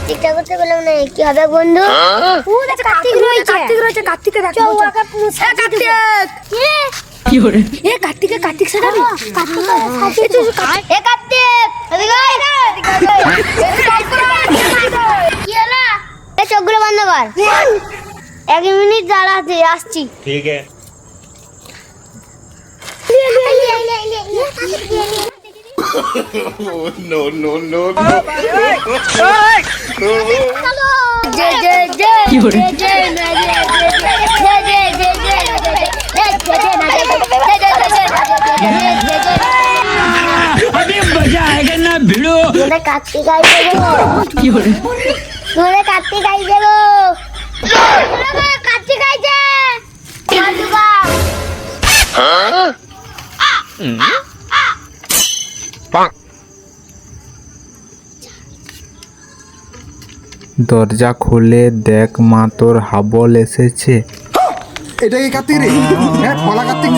কার্তিকটা করতে বললাম না কি হবে বন্ধু ও দেখ কার্তিক রয়েছে কার্তিক রয়েছে কার্তিককে দেখ চল ওকে পুছে কার্তিক কি করে এ কার্তিক কার্তিক সাজাবি কার্তিক কার্তিক এ কার্তিক কি হলো এ চোখগুলো বন্ধ কর এক মিনিট দাঁড়াতে আসছি ঠিক আছে no, no, no, no. मजा आएगा ना भिड़ो কাটতে গাই দেবো কি হলো তোরে কাটতে গাই দেবো দরজা খুলে দেখ মা তোর হাবল এসেছে এটা কি কার্তিক রে হ্যাঁ পলা কার্তিক?